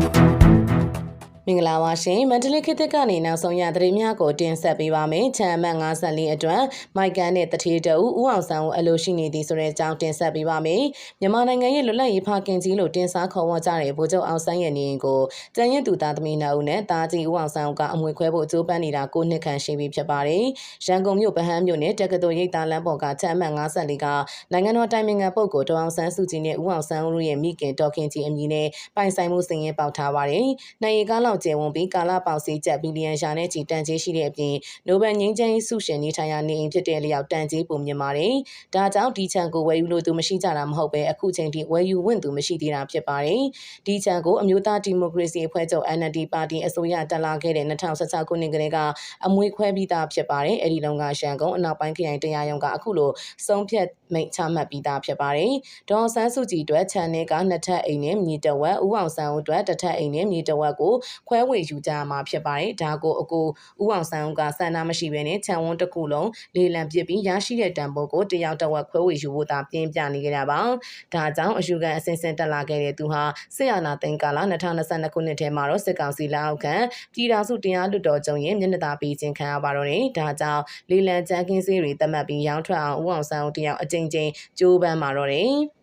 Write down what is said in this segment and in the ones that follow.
မ င်္ဂလာပါရှင်မန္တလေးခေတ်သစ်ကနေနောက်ဆုံးရသတင်းများကိုတင်ဆက်ပေးပါမယ်။ချမ်းအမှတ်54အတွက်မိုက်ကန်နဲ့တထေးတူဦးအောင်ဆန်းကိုအလိုရှိနေသည်ဆိုတဲ့အကြောင်းတင်ဆက်ပေးပါမယ်။မြန်မာနိုင်ငံရဲ့လွတ်လပ်ရေးဖခင်ကြီးလို့တင်စားခေါ်ဝေါ်ကြတဲ့ဗိုလ်ချုပ်အောင်ဆန်းရဲ့နေအိမ်ကိုတန်ရင်သူသားသမီးနှစ်ဦးနဲ့တာကြီးဦးအောင်ဆန်းကအမွေခွဲဖို့ကြိုးပမ်းနေတာကိုနှစ်ခန့်ရှိပြီဖြစ်ပါတယ်။ရန်ကုန်မြို့ဗဟန်းမြို့နယ်တက္ကသိုလ်ရိပ်သာလမ်းပေါ်ကချမ်းအမှတ်54ကနိုင်ငံတော်တိုင်ပင်ခံပုဂ္ဂိုလ်ဒေါအောင်ဆန်းစုကြည်နဲ့ဦးအောင်ဆန်းတို့ရဲ့မိခင်ဒေါခင်ကြီးအမည်နဲ့ပိုင်ဆိုင်မှုစင်ရင်ပေါက်ထားပါတယ်။နိုင်ရီကားလောက်ကျယ်ဝန်းပြီးကာလပေါက်စီကျပ်ဘီလီယံရှာနဲ့ချီတန်ကြေးရှိတဲ့အပြင်နိုဘယ်ငြိမ်းချမ်းရေးဆုရှင်နေထိုင်ရာနေအိမ်ဖြစ်တဲ့လျောက်တန်ကြေးပုံမြင်ပါတယ်။ဒါကြောင့်ဒီချန်ကိုဝယ်ယူလို့သူမရှိကြတာမဟုတ်ပဲအခုချိန်ထိဝယ်ယူဝင်သူမရှိသေးတာဖြစ်ပါတယ်။ဒီချန်ကိုအမျိုးသားဒီမိုကရေစီအဖွဲ့ချုပ် NLD ပါတီအစိုးရတက်လာခဲ့တဲ့2016ခုနှစ်ကလေးကအမွေခွဲပြီးသားဖြစ်ပါတယ်။အဲဒီလုံကရှန်ကုန်အနောက်ပိုင်းခရိုင်တရားရုံးကအခုလိုဆုံးဖြတ်မိန့်ချမှတ်ပြီးသားဖြစ်ပါတယ်။ဒေါ်ဆန်းစုကြည်အတွက်ချန်နယ်ကနှစ်ထပ်အိမ်နဲ့မြေတဝက်ဦးအောင်ဆန်းအတွက်တစ်ထပ်အိမ်နဲ့မြေတဝက်ကိုခွဲဝေယူကြမှာဖြစ်ပါတယ်။ဒါကိုအကိုဦးအောင်ဆန်းကစန္ဒမရှိဘဲနဲ့ခြံဝန်းတစ်ခုလုံးလေလံပစ်ပြီးရရှိတဲ့တံပိုးကိုတယောက်တစ်ဝက်ခွဲဝေယူဖို့သာပြင်းပြနေကြတာပါ။ဒါကြောင့်အယူခံအစင်စင်တက်လာခဲ့တဲ့သူဟာစစ်အာဏာသိမ်းကာလ2022ခုနှစ်ထဲမှာတော့စစ်ကောင်စီလက်အောက်ခံပြည်ထောင်စုတရားလွှတ်တော်ချုပ်ရဲ့မျက်နှာသာပေးခြင်းခံရပါတော့တယ်။ဒါကြောင့်လေလံကြမ်းကင်းစေးတွေတတ်မှတ်ပြီးရောင်းထွက်အောင်ဦးအောင်ဆန်းတယောက်အကြိမ်ကြိမ်ကြိုးပမ်းပါတော့တယ်။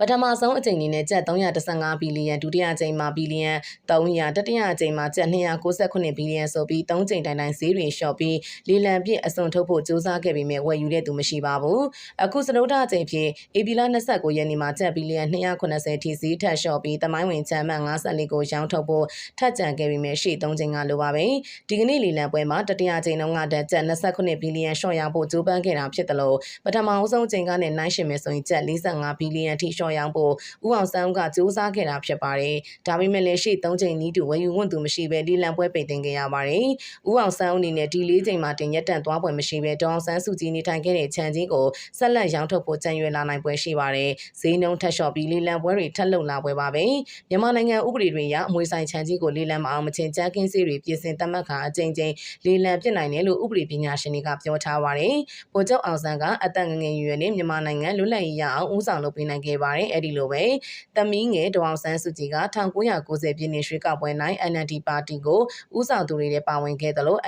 ပထမဆုံးအကြိမ်အနေနဲ့ကျပ်315ဘီလီယံဒုတိယအကြိမ်မှာဘီလီယံ300တတိယအကြိမ်မှာကျပ်298ဘီလီယံဆိုပြီး3ကြိမ်တိုင်တိုင်ဈေးတွေလျှော့ပြီးလီလံပြည့်အစွန်ထုတ်ဖို့စူးစမ်းခဲ့ပေမဲ့ဝယ်ယူတဲ့သူမရှိပါဘူးအခုစတုဒ္ဒအကြိမ်ဖြစ်ဧပြီလ29ရက်နေ့မှာကျပ်ဘီလီယံ280ထိဈေးထပ်လျှော့ပြီးတမိုင်းဝင်ချမ်းမှတ်54ကိုရောင်းထုတ်ဖို့ထပ်ကြံခဲ့ပေမဲ့ရှေ့3ကြိမ်ကလိုပါပဲဒီကနေ့လီလံပွဲမှာတတိယအကြိမ်လုံးကကျပ်29ဘီလီယံလျှော့ရဖို့ကြိုးပမ်းခဲ့တာဖြစ်တယ်လို့ပထမအဆုံးအကြိမ်ကနဲ့နိုင်ရှင်မယ်ဆိုရင်ကျပ်45ဘီလီယံထိလျှော့ရောင်းဖို့ဦးအောင်ဆန်းကစူးစမ်းခဲ့တာဖြစ်ပါတယ်။ဒါပေမဲ့လည်းရှေ့၃ချိန်နီးတူဝယ်ယူဝန်သူမရှိဘဲလီလံပွဲပိတ်သိမ်းခဲ့ရပါတယ်။ဦးအောင်ဆန်းအနေနဲ့ဒီ၄ချိန်မှာတင်ရက်တန့်သွားပွဲမရှိဘဲဒေါအောင်ဆန်းစုကြည်နေထိုင်ခဲ့တဲ့ခြံချင်းကိုဆက်လက်ရောင်းထုတ်ဖို့ကြံရွယ်လာနိုင်ပွဲရှိပါတယ်။ဈေးနှုန်းထက်လျှော့ပြီးလီလံပွဲတွေထပ်လုံလာပွဲပါပဲ။မြန်မာနိုင်ငံဥပဒေတွေအရအမွေဆိုင်ခြံကြီးကိုလီလံမအောင်မချင်းကြမ်းကင်းစေးတွေပြင်ဆင်တတ်မှတ်ခါအကြိမ်ကြိမ်လီလံပြစ်နိုင်တယ်လို့ဥပဒေပညာရှင်တွေကပြောထားပါတယ်။ဗိုလ်ချုပ်အောင်ဆန်းကအသက်ငငယ်ရွယ်နဲ့မြန်မာနိုင်ငံလွတ်လပ်ရေးရအောင်ဦးဆောင်လုပ်ပေးနိုင်ခဲ့ပါတယ်။အဲ့ဒီလိုပဲသမီးငယ်ဒေါအောင်ဆန်းစုကြည်က1990ပြည့်နှစ်ရွေးကောက်ပွဲနိုင် NLD ပါတီကိုဦးဆောင်သူတွေနဲ့ပါဝင်ခဲ့တယ်လို့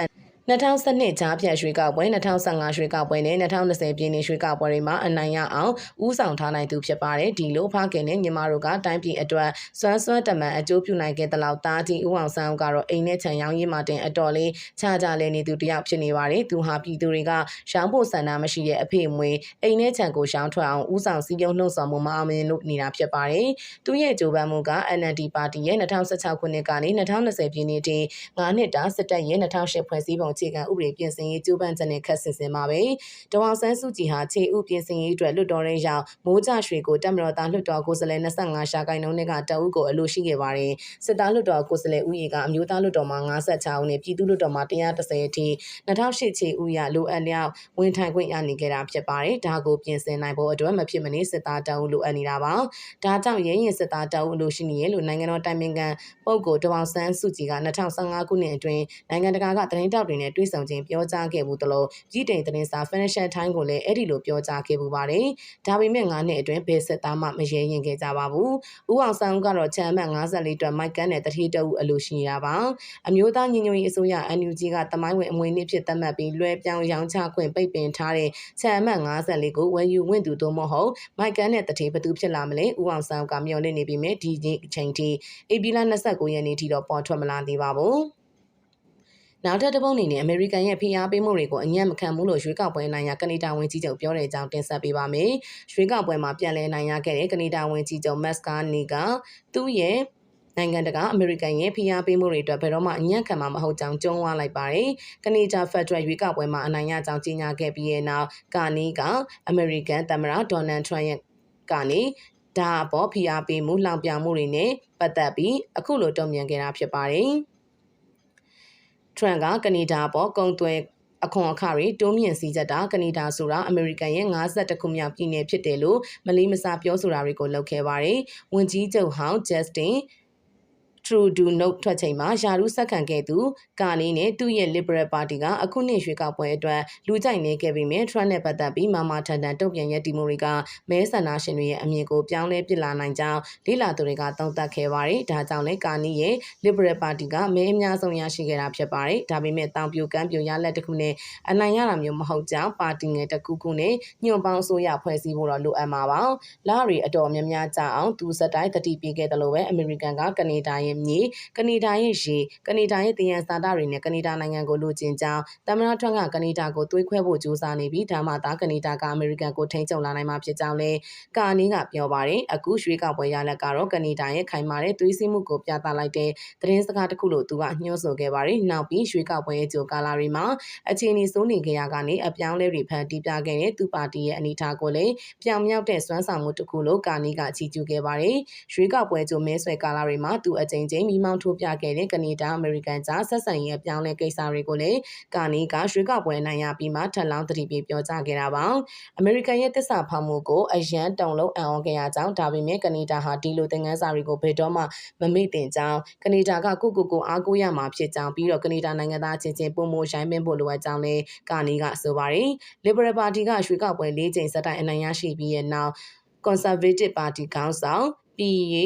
2012ကြားဖြတ်ရွှေကောက်ပွဲ2015ရွှေကောက်ပွဲနဲ့2020ပြည်နယ်ရွှေကောက်ပွဲတွေမှာအနိုင်ရအောင်ဦးဆောင်ထားနိုင်သူဖြစ်ပါတယ်ဒီလိုဖခင်နဲ့ညီမတို့ကတိုင်းပြည်အတွက်စွမ်းစွမ်းတမန်အကျိုးပြုနိုင်ခဲ့တဲ့လောက်တာကြီးဦးအောင်ဆန်းကတော့အိမ်နဲ့ခြံရောင်းရင်းမှတင်အတော်လေးခြားကြလဲနေသူတယောက်ဖြစ်နေပါတယ်သူဟာပြည်သူတွေကရှောင်းဖို့ဆန္ဒမရှိတဲ့အဖေမွေအိမ်နဲ့ခြံကိုရှောင်းထွက်အောင်ဦးဆောင်စည်းရုံးနှုတ်ဆော်မှုမအောင်မြင်လို့နေတာဖြစ်ပါတယ်သူရဲ့ကြိုးပမ်းမှုက NLD ပါတီရဲ့2016ခုနှစ်ကနေ2020ပြည်နှစ်ထိ9နှစ်တာစစ်တပ်ရဲ့2008ဖွဲ့စည်းပုံအခြေခံဥပဒေပြင်ဆင်ရေးကြိုးပမ်းချက်နဲ့ခက်ဆင်ဆင်ပါပဲ။ဒေါအောင်ဆန်းစုကြည်ဟာခြေဥပြင်ဆင်ရေးအတွက်လွတ်တော်ရဲရောက်မိုးကြရွှေကိုတက်မတော်သားလွတ်တော်ကိုယ်စားလှယ်25ရှာကိုင်နှုန်းနဲ့ကတအုပ်ကိုအလိုရှိခဲ့ပါတယ်။စစ်သားလွတ်တော်ကိုယ်စားလှယ်ဦးရေကအမျိုးသားလွတ်တော်မှာ56ဦးနဲ့ပြည်သူလွတ်တော်မှာ130အထိ2008ခြေဥရလိုအပ်လျောက်ဝင်ထိုင်ခွင့်ရနေခဲ့တာဖြစ်ပါတယ်။ဒါကိုပြင်ဆင်နိုင်ဖို့အတွက်မဖြစ်မနေစစ်သားတအုပ်လိုအပ်နေတာပါ။ဒါကြောင့်ရဲရင်စစ်သားတအုပ်လိုရှိနေရလို့နိုင်ငံတော်တိုင်ပင်ခံပုဂ္ဂိုလ်ဒေါအောင်ဆန်းစုကြည်က2015ခုနှစ်အတွင်းနိုင်ငံတကာကသတင်းတောက်တွေနဲ့တွေ့ဆုံခြင်းပြောကြားခဲ့မှုတလို့ပြည်တိန်သတင်းစာ Financial Times ကိုလည်းအဲ့ဒီလိုပြောကြားခဲ့ပူပါတယ်။ဒါပေမဲ့9နှစ်အတွင်းဘယ်စစ်သားမှမရဲရင်ခဲ့ကြပါဘူး။ဦးအောင်ဆန်းကတော့ချမ်းမှတ်54အတွက်မိုက်ကန်နဲ့တတိတအုပ်အလိုရှိနေတာပါ။အမျိုးသားညီညွတ်ရေးအစိုးရ NUG ကတမိုင်းဝင်အမွေနှစ်ဖြစ်သတ်မှတ်ပြီးလွှဲပြောင်းရောင်းချခွင့်ပိတ်ပင်ထားတဲ့ချမ်းမှတ်54ကိုဝယ်ယူဝင်သူတို့မဟုတ်မိုက်ကန်နဲ့တတိဘသူဖြစ်လာမလဲဦးအောင်ဆန်းကမျှော်လင့်နေပြီးမြဲဒီချိန်ထိအေပီလာ29ရက်နေ့ထိတော့ပေါ်ထွက်မလာသေးပါဘူး။ နောက်ထပ်တစ်ပုတ်အနေနဲ့အမေရိကန်ရဲ့ဖိအားပေးမှုတွေကိုအညံ့မခံဘူးလို့ရွေးကောက်ပွဲနိုင်ရကနေဒါဝန်ကြီးချုပ်ပြောတဲ့အကြောင်းတင်ဆက်ပေးပါမယ်။ရွေးကောက်ပွဲမှာပြန်လည်နိုင်ရခဲ့တဲ့ကနေဒါဝန်ကြီးချုပ်မက်စကာနီကသူ့ရဲ့နိုင်ငံတကာအမေရိကန်ရဲ့ဖိအားပေးမှုတွေအတွက်ဘယ်တော့မှအညံ့ခံမှာမဟုတ်ကြောင်းကြုံးဝါလိုက်ပါတယ်။ကနေဒါဖက်ဒရယ်ရွေးကောက်ပွဲမှာအနိုင်ရကြောင်းကြေညာခဲ့ပြီးတဲ့နောက်ကာနီကအမေရိကန်သမ္မတဒေါ်နယ်ထရန့်ရဲ့ကနေဒါအပေါ်ဖိအားပေးမှုလောင်ပြမှုတွေနဲ့ပတ်သက်ပြီးအခုလိုတုံ့ပြန်ခဲ့တာဖြစ်ပါတယ်။ ထရန့်ကကနေဒါပေါ်ကုံသွဲအခွန်အခတွေတိုးမြင့်စည်းကြတာကနေဒါဆိုတာအမေရိကန်ရဲ့52ခုမြောက်ပြည်နယ်ဖြစ်တယ်လို့မလေးမစားပြောဆိုတာတွေကိုလုပ်ခဲ့ပါတယ်။ဝန်ကြီးချုပ်ဟောင်းဂျက်စတင်ထ Trudeau နှုတ်ထွက်ချိန်မှာယာရုဆက်ခံခဲ့သူကာနီနဲ့သူ့ရဲ့ Liberal Party ကအခုနှစ်ရွေးကောက်ပွဲအတွက်လူကြိုက်နေခဲ့ပေမဲ့ Trump နဲ့ပတ်သက်ပြီးမာမာထန်ထန်တုံ့ပြန်ရည်တည်မှုတွေကမဲဆန္ဒရှင်တွေရဲ့အမြင်ကိုပြောင်းလဲပစ်လာနိုင်ကြောင်းလေ့လာသူတွေကသုံးသပ်ခဲ့ပါတယ်။ဒါကြောင့်လည်းကာနီရဲ့ Liberal Party ကမဲအများဆုံးရရှိခဲ့တာဖြစ်ပါတယ်။ဒါပေမဲ့တောင်ပြိုကမ်းပြိုရလက်တစ်ခုနဲ့အနိုင်ရတာမျိုးမဟုတ်ကြောင်းပါတီငယ်တစ်ခုခုနဲ့ညွန့်ပေါင်းအစိုးရဖွဲ့စည်းဖို့တော့လိုအပ်မှာပါ။လာရီအတော်များများကြအောင်သူစတိုင်းတတိပြေခဲ့တယ်လို့ပဲအမေရိကန်ကကနေဒါရဲ့မြေကနေဒါရဲ့ရေကနေဒါရဲ့တယံစာတတွေနဲ့ကနေဒါနိုင်ငံကိုလိုချင်ကြောင်းသမ္မတထွန်းကကနေဒါကိုသွေးခွဲဖို့ကြိုးစားနေပြီးဒါမှသာကနေဒါကအမေရိကန်ကိုထိန်းချုပ်လာနိုင်မှာဖြစ်ကြောင်းလည်းကာနီးကပြောပါတယ်အခုရွှေကောက်ပွဲရလက်ကတော့ကနေဒါရဲ့ခိုင်မာတဲ့သွေးစည်းမှုကိုပြသလိုက်တဲ့သတင်းစကားတစ်ခုလို့သူကညှို့ဆိုခဲ့ပါတယ်နောက်ပြီးရွှေကောက်ပွဲရဲ့ကြိုကာလာတွေမှာအခြေအနေစိုးနေကြရကနေအပြောင်းလဲတွေဖန်တီးပြခဲ့တဲ့သူပါတီရဲ့အနေအထားကိုလည်းပြောင်မြောက်တဲ့စွမ်းဆောင်မှုတစ်ခုလို့ကာနီးကချီးကျူးခဲ့ပါတယ်ရွှေကောက်ပွဲကြိုမဲဆွဲကာလာတွေမှာသူအကြိမ်ကြိမ်မိမောင်းထိုးပြခဲ့တဲ့ကနေဒါအမေရိကန်ကြားဆက်ဆံရေးအပြောင်းလဲကိစ္စတွေကိုလည်းကာနီကရွှေကောက်ပွဲနိုင်ရပြီးမှထပ်လောင်းတတိပြေပြောကြားခဲ့တာပါအမေရိကန်ရဲ့တစ္ဆာဖောက်မှုကိုအရန်တုံလုံးအံ့ဩခဲ့ရကြောင်းဒါပေမဲ့ကနေဒါဟာဒီလိုသင်ခန်းစာတွေကိုဘယ်တော့မှမမေ့တင်ကြောင်းကနေဒါကကိုကိုကိုအားကိုးရမှာဖြစ်ကြောင်းပြီးတော့ကနေဒါနိုင်ငံသားချင်းချင်းပုံမိုရိုင်းပင်းဖို့လိုအပ်ကြောင်းလည်းကာနီကဆိုပါတယ် Liberal Party ကရွှေကောက်ပွဲ၄ချိန်ဆက်တိုက်အနိုင်ရရှိပြီးရဲ့နောက် Conservative Party ခေါင်းဆောင် PA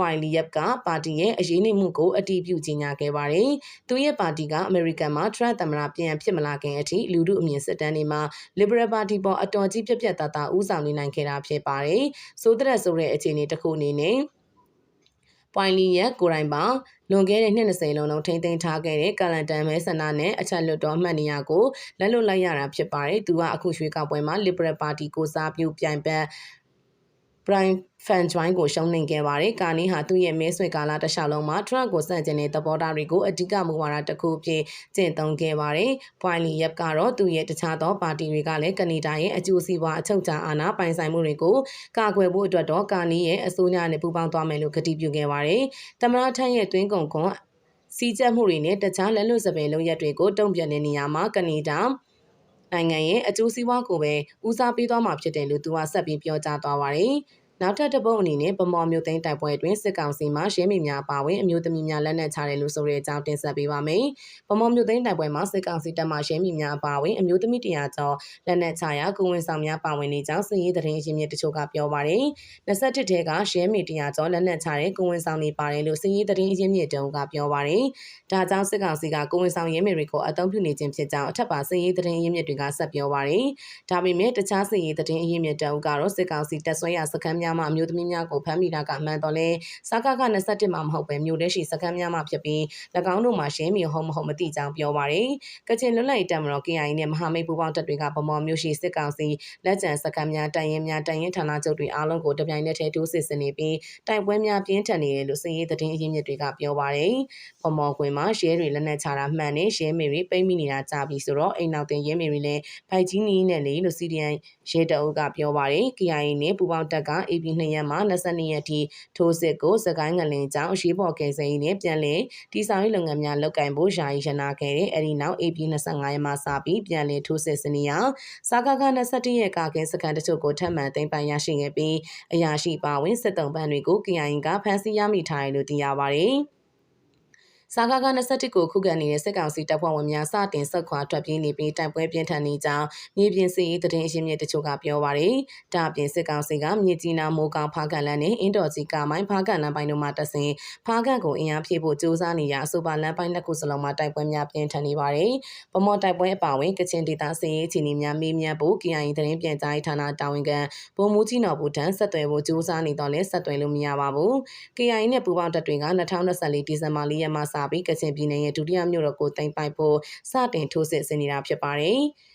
ပွိုင်လီယပ်ကပါတီရဲ့အရေးနှိမ်မှုကိုအတီးပြုကြေညာခဲ့ပါတယ်။သူရဲ့ပါတီကအမေရိကန်မှာ Trump သမ္မတပြန်ဖြစ်မလာခင်အထိလူထုအမြင်စစ်တမ်းတွေမှာ Liberal Party ပေါ်အတော်ကြီးပြက်ပြက်သားသားဦးဆောင်နေနိုင်ခဲ့တာဖြစ်ပါတယ်။ဆိုတဲ့ဆိုတဲ့အခြေအနေတစ်ခုအနေနဲ့ပွိုင်လီရဲ့ကိုရိုင်းပါလွန်ခဲ့တဲ့နှစ်20လုံးလုံးထိမ့်သိမ်းထားခဲ့တဲ့ကာလန်တန်မဲဆန္ဒနဲ့အချက်လွတ်တော်မှတ်နေရကိုလက်လွတ်လိုက်ရတာဖြစ်ပါတယ်။သူကအခုရွှေကောက်ပွဲမှာ Liberal Party ကိုစားပြုပြိုင်ဘက် Brian Fan Join ကိုရှုံးနိမ့်ခဲ့ပါတယ်။ကာနီဟာသူ့ရဲ့မဲဆွေကာလတစ်လျှောက်လုံးမှာ Trump ကိုစန့်ကျင်တဲ့သဘောထားတွေကိုအဓိကမူဝါဒတစ်ခုအဖြစ်ကျင့်သုံးခဲ့ပါတယ်။ Wiley Yap ကတော့သူ့ရဲ့တခြားသောပါတီတွေကလည်းကနေဒါရဲ့အကျိုးစီးပွားအချုပ်ချာအာဏာပိုင်ဆိုင်မှုတွေကိုကာကွယ်ဖို့အတွက်တော့ကာနီရဲ့အစိုးရနဲ့ပူးပေါင်းသွားမယ်လို့ကတိပြုခဲ့ပါတယ်။သမ္မတထက်ရဲ့တွင်းကုန်ကွန်စီးကျက်မှုတွေနဲ့တခြားလက်လွတ်စပယ်လုပ်ရက်တွေကိုတုံ့ပြန်တဲ့နေရာမှာကနေဒါ နိုင်ငံရဲ့အကျိုးစီးပွားကိုပဲဦးစားပေးသွားမှာဖြစ်တယ်လို့သူကဆက်ပြီးပြောကြားသွားပါတယ်။ နောက်ထပ်တစ်ပုတ်အနေနဲ့ဗမော်မျိုးသိန်းတိုက်ပွဲတွင်စစ်ကောင်စီမှရှင်းမီများပါဝင်အမျိုးသမီးများလက်နက်ချတယ်လို့ဆိုတဲ့အကြောင်းတင်ဆက်ပေးပါမယ်။ဗမော်မျိုးသိန်းတိုက်ပွဲမှာစစ်ကောင်စီတပ်မှရှင်းမီများပါဝင်အမျိုးသမီးတရာကျော်လက်နက်ချရာကိုဝင်ဆောင်များပါဝင်နေကြောင်းစစ်ရေးသတင်းရင်းမြစ်တချို့ကပြောပါတယ်။21ထဲကရှင်းမီတရာကျော်လက်နက်ချတဲ့ကိုဝင်ဆောင်နေပါတယ်လို့စစ်ရေးသတင်းရင်းမြစ်တုံးကပြောပါတယ်။ဒါကြောင့်စစ်ကောင်စီကကိုဝင်ဆောင်ရင်းမြစ်တွေကိုအသုံးပြုနေခြင်းဖြစ်ကြောင်းအထက်ပါစစ်ရေးသတင်းရင်းမြစ်တွေကဆက်ပြောပါတယ်။ဒါပေမဲ့တခြားစစ်ရေးသတင်းရင်းမြစ်တုံးကတော့စစ်ကောင်စီတပ်ဆွဲရစခန်းများများမှအမျိုးသမီးများကိုဖမ်းမိတာကအမှန်တော့လဲစကားက21မှာမဟုတ်ပဲမြို့ထဲရှိစခန်းများမှာဖြစ်ပြီး၎င်းတို့မှာရှင်းမီဟုတ်မဟုတ်မသိကြောင်းပြောပါရယ်ကချင်လွတ်လပ်ရေးတပ်မတော် KIA နဲ့မဟာမိတ်ပူးပေါင်းတပ်တွေကဗမော်မြို့ရှိစစ်ကောင်စီလက်ကျန်စခန်းများတိုင်ရင်များတိုင်ရင်ဌာနချုပ်တွေအားလုံးကိုတပြိုင်နက်တည်းတိုးစစ်ဆင်နေပြီးတိုင်ပွဲများပြင်းထန်နေတယ်လို့စစ်ရေးသတင်းအရင်းမြစ်တွေကပြောပါရယ်ဗမော်ကွင်းမှာရဲတွေလက်နက်ချတာမှန်နေရဲမေတွေပိတ်မိနေတာကြာပြီဆိုတော့အိမ်နောက်တင်ရဲမေတွေလည်းဖိုက်ကြီးနီးနဲ့လေလို့ CDN ရဲတအုပ်ကပြောပါရယ် KIA နဲ့ပူးပေါင်းတပ်က AP 2ရက်မှာ22ရက်ထိထိုးစစ်ကိုစကိုင်းငလင်ကြောင့်အရှိပေါ်ကယ်ဆယ်ရေးနဲ့ပြန်လည်တီဆောင်ရေးလုပ်ငန်းများလုပ်ကိုင်ဖို့ယာယီရနာခဲ့တဲ့အဲဒီနောက် AP 25ရက်မှာစပြီးပြန်လည်ထိုးစစ်စနေရစာကက21ရက်ကာကင်းစကန်တချို့ကိုထပ်မံသိမ်းပိုင်ရရှိခဲ့ပြီးအရာရှိပါဝင်စစ်တုံးပန်းတွေကို KIA ကဖမ်းဆီးရမိထားတယ်လို့သိရပါတယ်။ စာကားက21ကိုခုခံနေတဲ့စစ်ကောင်စီတပ်ဖွဲ့ဝင်များစတင်ဆက်ခွာထွက်ပြေးနေပြီးတိုက်ပွဲပြင်းထန်နေကြောင်းမြေပြင်စီရေးသတင်းအရင်းမြစ်တချို့ကပြောပါရယ်။ဒါပြင်စစ်ကောင်စီကမြေကြီးနာမိုးကောင်ဖားကန်လန်းနဲ့အင်းတော်ကြီးကမိုင်းဖားကန်လန်းပိုင်းတို့မှတက်ဆင်ဖားကန်ကိုအင်အားဖြည့်ဖို့ကြိုးစားနေရာအဆိုပါလမ်းပိုင်းနှစ်ခုစလုံးမှာတိုက်ပွဲများပြင်းထန်နေပါရယ်။ဗမော်တိုက်ပွဲအပါအဝင်ကချင်ဒေသစီရေးအခြေအနေများမေးမြန်းဖို့ KIA သတင်းပြန်ကြားရေးဌာနတာဝန်ခံဗိုလ်မှူးကြီးနော်ဘူးတန်းဆက်သွယ်ဖို့ကြိုးစားနေတော့လဲဆက်သွယ်လို့မရပါဘူး။ KIA နဲ့ပူးပေါင်းတပ်တွေက2024ဒီဇင်ဘာလ4ရက်မှာစပြီးကချင်ပြည်နယ်ရဲ့ဒုတိယမြို့တော်ကိုတင်ပိုက်ဖို့စတင်ထိုးစစ်ဆင်နေတာဖြစ်ပါတယ်။